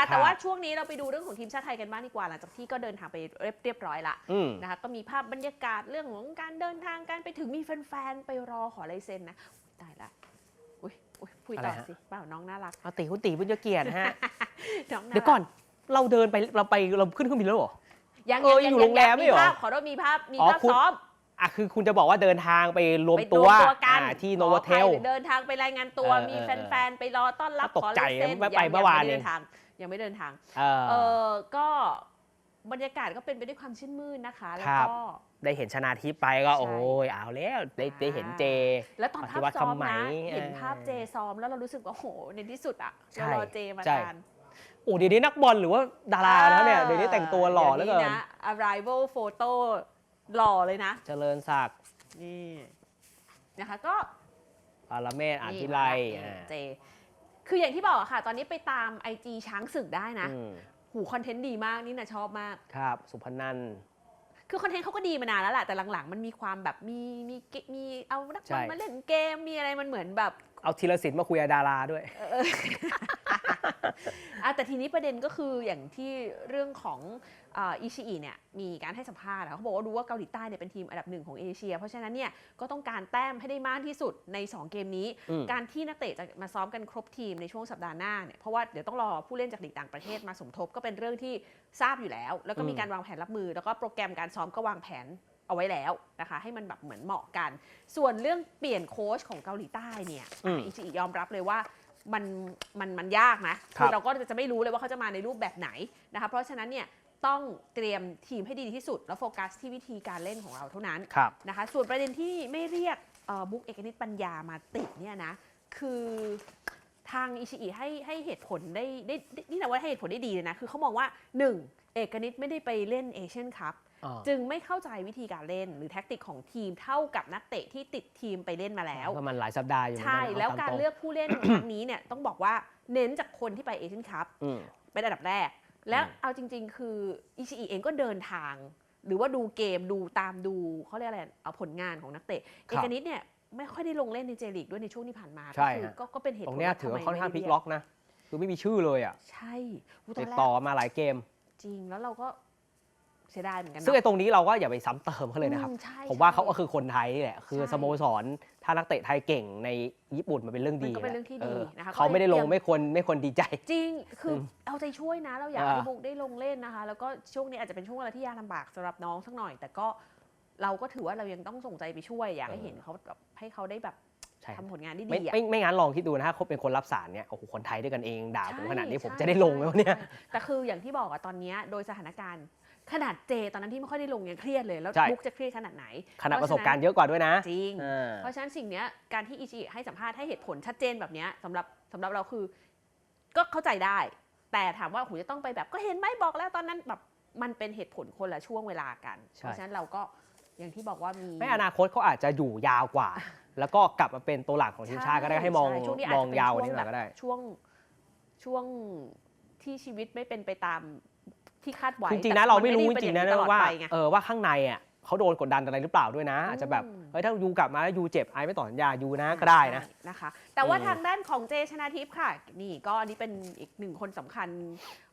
อะแต่ครับว่าช่วงนี้เราไปดูเรื่องของทีมชาติไทยกันบ้างดีกว่าหลังจากที่ก็เดินทางไปเรียบเรียบร้อยละอืม นะคะก็มีภาพบรรยากาศเรื่องของการเดินทางการไปถึงมีแฟนๆไปรอขอลายเซ็นนะตายละอุ้ยอุ้ยพูดต่ออะไรฮะ สิเปล่าน้องน่ารักเอาตีคุณตีบุญเกียรติฮะ น้องน่ารัเดี๋ยวก่อนเราเดินไปเราไปเราขึ้นเครื่องบินแล้วเหรอ ยังเออยังอยู่โรงแรมไม่เหรอภาพขอโทษมีภาพมีอ๋อภาพคุณ ซ้อม อะคือคุณจะบอกว่าเดินทางไปรวมไปตัวกันอ่าที่ขโนอโวอเทภัยลเดินทางไปรายงานตัว เออมีเออแฟน ๆ ไปรอต้อนรับตกขอใจลายเซ็นไม่ไปยังเมื่อวานยังไม่เองเดินทางยังไม่เดินทาง เออเออก็บรรยากาศก็เป็นไปด้วยความชื่นมื่นนะคะ แล้วครับ ก็ ได้เห็นชนาทิพย์ไปก็ใช่ โอ้ยเอาแล้วได้ได้เห็นเจ แล้วตอนภาพปฏิวัติซ้อมคำไหมนะเห็นเออภาพเจซ้อมแล้วเรารู้สึกว่าโอ้โหในที่สุดอะใช่เรารอเจมาใช่ทาน โอ้เดี๋ยวนี้นักบอลหรือว่าดาราแล้วเนี่ยเดี๋ยวนี้แต่งตัวหล่อแล้วดี๋เกิยนนะ arrival photo หล่อเลยนะ เจริญศักดิ์นี่นะคะก็ปารเมศอาจพิไลนี่อ่าเจ คืออย่างที่บอกอะค่ะ ตอนนี้ไปตาม IG ช้างศึกได้นะ อืมหูคอนเทนต์ดีมากนี่นะชอบมาก ครับ สุพนันท์ คือคอนเทนต์เขาก็ดีมานานแล้วแหละแต่หลังๆ มันมีความแบบมีมีเกมีเอานักบใช่อลมาเล่นเกมมีอะไรมันเหมือนแบบ เอาธีรศิลป์มาคุยกับดาราด้วย เออ อะแต่ทีนี้ประเด็นก็คืออย่างที่เรื่องของอิชิอิเนี่ยมีการให้สัมภาษณ์อะเขาบอกว่ารู้ว่าเกาหลีใต้เนี่ยเป็นทีมอันดับหนึ่งของเอเชีย เพราะฉะนั้นเนี่ยก็ต้องการแต้มให้ได้มากที่สุดใน 2 เกมนี้อืมการที่นักเตะจะมาซ้อมกันครบทีมในช่วงสัปดาห์หน้าเนี่ยเพราะว่าเดี๋ยวต้องรอผู้เล่นจากลีกต่างประเทศมาสมทบก็เป็นเรื่องที่ทราบอยู่แล้ว แล้วก็มีการวางแผนรับมือ แล้วก็โปรแกรมการซ้อมก็วางแผนเอาไว้แล้วนะคะ ให้มันแบบเหมือนเหมาะกัน ส่วนเรื่องเปลี่ยนโค้ชของเกาหลีใต้เนี่ยอืมอิชิอิยอมรับเลยว่ามันมันมันยากนะครับเราก็จะไม่รู้เลยว่าเขาจะมาในรูปแบบไหนนะคะเพราะฉะนั้นเนี่ย ต้องเตรียมทีมให้ดีที่สุด แล้วโฟกัสที่วิธีการเล่นของเราเท่านั้นครับนะคะส่วนประเด็นที่ไม่เรียกเอ่อบุ๊กเอกนิตปัญญามาติดเนี่ยนะคือทางอิชิอิให้ให้เหตุผลได้ได้ได้นี่นะว่าให้เหตุผลได้ดีเลยนะ คือเขามองว่า 1. เอกนิตไม่ได้ไปเล่นเอเชียนคัพอ่าจึงไม่เข้าใจวิธีการเล่นหรือแท็กติกของทีมเท่ากับนักเตะที่ติดทีมไปเล่นมาแล้วก็มันหลายสัปดาห์อยู่เหมือนใช่นแล้วตมการตงเลือกผู้เล่นครั้งนี้เนี่ยต้องบอกว่าเน้นจากคนที่ไปเอเชียนคัพอืมเป็นอันดับแรก แล้วอืมเอาจริง ๆ คืออิชิอิเองก็เดินทาง หรือว่าดูเกมดูตามดูเขาเรียกอะไรเอาผลงานของนักเตะเอกนิตเนี่ยไม่ค่อยได้ลงเล่นในเจลีกด้วยในช่วงที่ผ่านมาใช่ก็คือฮะก็ก็เป็นเหตุตผรลงเนี้ยว่าถือว่าทำไมค่อนข้างไม่พลิกได้ล็อกนะคือไม่มีชื่อเลยอะใช่อุ๊ยตติอนดแรกต่อมาหลายเกม จริงแล้วเราก็ เสียดายเหมือนกันซึ่งเนาะ ไอ้ตรงนี้เราก็อย่าไปซ้ำเติมเขาเลยนะครับ อืใช่ผมว่าเขาใช่ก็คือคนไทยนี่แหละ คือใช่ สโมสร ถ้านักเตะไทยเก่งในญี่ปุ่นมันเป็นเรื่องดีมันก็เป็นเรื่องที่ดีออนะคะ เขาไม่ได้ลงก็ยังไม่ควรไม่ควรดีใจ จริง คืออมเอาใจช่วยนะ เราอยากอ่า ให้บุ๊กได้ลงเล่นนะคะ แล้วก็ช่วงนี้อาจจะเป็นช่วงเวลาที่ยากลำบากสำหรับน้องสักหน่อย แต่ก็เราก็ถือว่าเรายังต้องส่งใจไปช่วย อยากให้เห็นเขาแบบให้เขาได้แบบใช่ครับทำผลงานที่ไม่ดีอะ ไม่ไม่งั้นลองคิดดูนะถ้าเขาเป็นคนรับสารเนี่ยโอ้โหคนไทยด้วยกันเองด่าผมใช่ขนาดนี้ผมใช่จะได้ลงไหมวะเนี่ย ใช่แต่คืออย่างที่บอกอะตอนเนี้ยโดยสถานการณ์ ขนาดเจตอนนั้นที่ไม่ค่อยได้ลงยังเครียดเลยแล้วใช่ บุ๊กจะเครียดขนาดไหนขนาดประสบการณ์เยอะกว่าด้วยนะจริงอ่าเพราะฉะนั้นสิ่งเนี้ยการที่อิจิให้สัมภาษณ์ให้เหตุผลชัดเจนแบบเนี้ยสำหรับสำหรับเราคือ ก็เข้าใจได้ แต่ถามว่าหูจะต้องไปแบบก็เห็นไหมบอกแล้วตอนนั้นแบบมันเป็นเหตุผลคนละช่วงเวลากัน ใช่ เพราะฉะนั้นเราก็อย่างที่บอกว่ามีไม่อนาคตเขาอาจจะอยู่ยาวกว่า แล้วก็กลับมาเป็นตัวหลักของทีมชาติก็ได้ให้มองใช่ช่วนี้าจมจะองเป็นยาวกว่าช่นี้หน่อยแบบก็ได้ ช่วงช่วงที่ชีวิตไม่เป็นไปตาม ที่คาดไว้จริงๆแต่นะเราไม่นรู้ด้จริงๆเป็นะอย่ตลอดว่าไปไงเออว่าข้างในอะเขาโดนกดดันอะไรหรือเปล่าด้วยนะ อาจจะแบบอืมเฮ้ยถ้ายูกลับมาแล้วยูเจ็บไอไม่ต่อสัญญายูนะก็ได้นะใช่นะคะ แต่ว่าอืมทางด้านของเจชนาทิพย์ค่ะ นี่ก็อันนี้เป็นอีกหนึ่งคนสำคัญ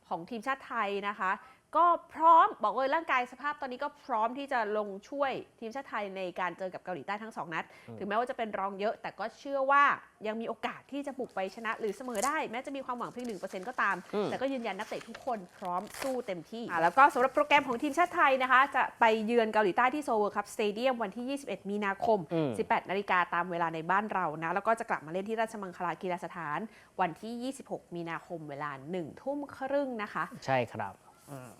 ของทีมชาติไทยนะคะ ก็พร้อมบอกเลยร่างกายสภาพตอนนี้ก็พร้อมที่จะลงช่วยทีมชาติไทยในการเจอกับเกาหลีใต้ทั้งสองนัด ถึงแม้ว่าจะเป็นรองเยอะ แต่ก็เชื่อว่ายังมีโอกาสที่จะบุกไปชนะหรือเสมอได้ แม้จะมีความหวังเพียงหนึ่งเปอร์เซ็นต์ก็ตามอืมแต่ก็ยืนยันนักเตะทุกคนพร้อมสู้เต็มที่อะแล้วก็สำหรับโปรแกรมของทีมชาติไทยนะคะ จะไปเยือนเกาหลีใต้ที่โซลคัพสเตเดียมวันที่ 21 มีนาคมอืม18 นาฬิกาตามเวลาในบ้านเรานะแล้วก็จะกลับมาเล่นที่ราชมังคลากีฬาสถาน วันที่ 26 มีนาคมเวลา1ทุ่มครึ่งนะคะ ใช่ครับอืม